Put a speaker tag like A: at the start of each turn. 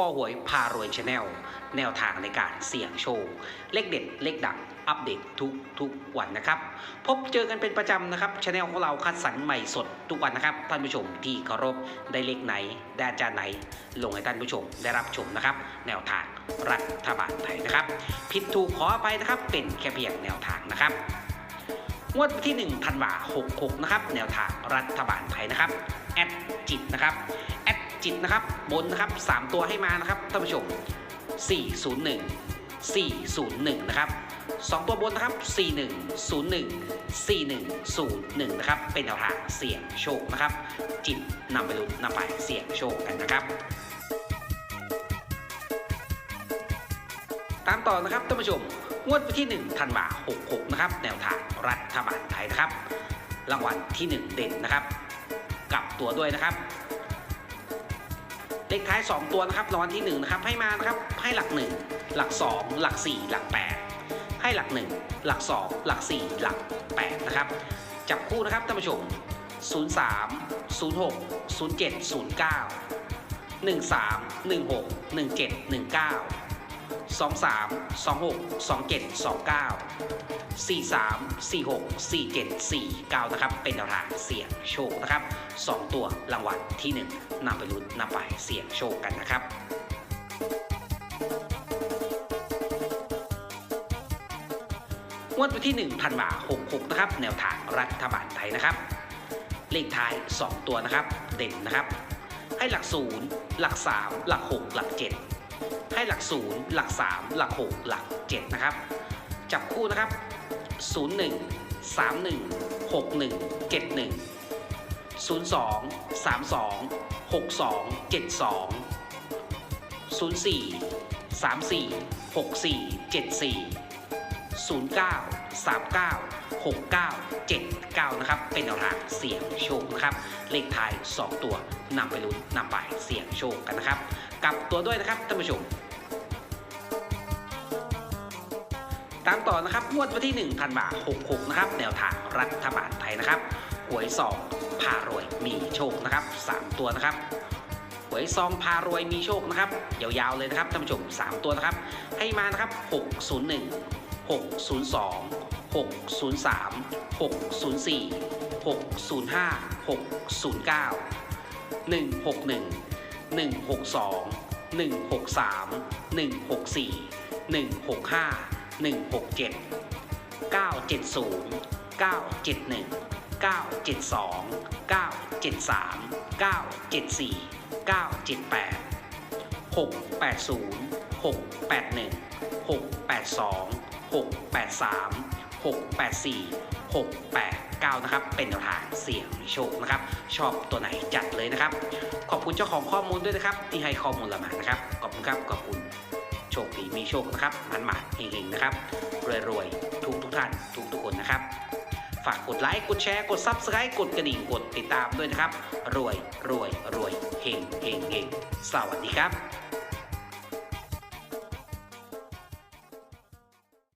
A: ข้อหวยพารวยชาแนลแนวทางในการเสี่ยงโชคเลขเด็ดเลขดังอัปเดตทุกทุกวันนะครับ พบเจอกันเป็นประจำนะครับชาแนลของเราคัดสรรใหม่สดทุกวันนะครับ ท่านผู้ชมที่เคารพได้เลขไหน ได้อาจารย์ไหน ลงให้ท่านผู้ชมได้รับชมนะครับ แนวทางรัฐบาลไทยนะครับ ผิดถูกขออภัยนะครับ เป็นแค่เพียงแนวทางนะครับงวดวันที่1ธันวา66 นะครับ แนวทางรัฐบาลไทยนะครับ แอดจิตนะครับ แอด จิตนะครับ บนนะครับ 3 ตัวให้มานะครับท่านผู้ชม 401 401 นะครับ 2 ตัวบนนะครับ 4101 4101 นะครับ เป็นแนวทางเสี่ยงโชคนะครับ จิตนำไปลุ้นนำไปเสี่ยงโชคกันนะครับ ตามต่อนะครับท่านผู้ชม งวดวันที่1ธันวา66 นะครับ แนวทางรัฐบาลไทยนะครับ รางวัลที่ 1 เด่นนะครับ กลับตัวด้วยนะครับ ขท้าย 2 ตัวนะครับรางวัลที่1นะครับให้มานะครับให้หลัก 1 หลัก 2 หลัก 4 หลัก 8 ให้หลัก 1 หลัก 2 หลัก 4 หลัก 8 นะครับ จับคู่นะครับท่านผู้ชม 03 06 07 09 13 16 17 19สองสามสองหกสองเจ็ดสองเก้าสี่สามสี่หกสี่เจ็ดสี่เก้านะครับ เป็นแนวทางเสี่ยงโชคนะครับสองตัวรางวัลที่หนึ่งนำไปลุ้นนำไปเสี่ยงโชคกันนะครับงวดวันที่1ธันวา66นะครับ แนวทางรัฐบาลไทยนะครับ เลขท้าย 2 ตัวนะครับ เด่นนะครับ ให้หลัก0หลัก 3 หลัก 6 หลัก 7 ให้หลัก0หลัก 3 หลัก 6 หลัก 7 นะครับ จับคู่นะครับ 01 31 61 71 02 32 62 72 04 34 64 74 09 39 69 79 นะครับ เป็นแนวทางเสี่ยงโชคนะครับ เลขท้าย 2 ตัวนำไปลุ้นนำไปเสี่ยงโชคกันนะครับ กลับตัวด้วยนะครับท่านผู้ชม ตามต่อนะครับงวดวันที่ 1 ธันวา66 นะครับ แนวทางรัฐบาลไทยนะครับหวยซองพารวยมีโชคนะครับ 3 ตัวนะครับหวยซองพารวยมีโชคนะครับ ยาวๆเลยนะครับท่านผู้ชม 3 ตัวนะครับ ให้มานะครับ 601 602 603 604 605 609 161 162 163 164 165 167 970 971 972 973 974 978 680 681 682 683 684 689 นะครับ เป็นแนวทางเสี่ยงโชคนะครับ ชอบตัวไหนจัดเลยนะครับ ขอบคุณเจ้าของข้อมูลด้วยนะครับ ที่ให้ข้อมูลเรามานะครับ ขอบคุณครับ ขอบคุณ ชคดีมีโชคนะครับมันหมาเฮงๆนะครับรวยๆทุกทุกท่านทุกทุกคนนะครับ ฝากกดไลค์กดแชร์กด Subscribe กดกระดิ่งกดติดตามด้วยนะครับ รวยรวยรวยเฮงเฮงเฮงสวัสดีครับ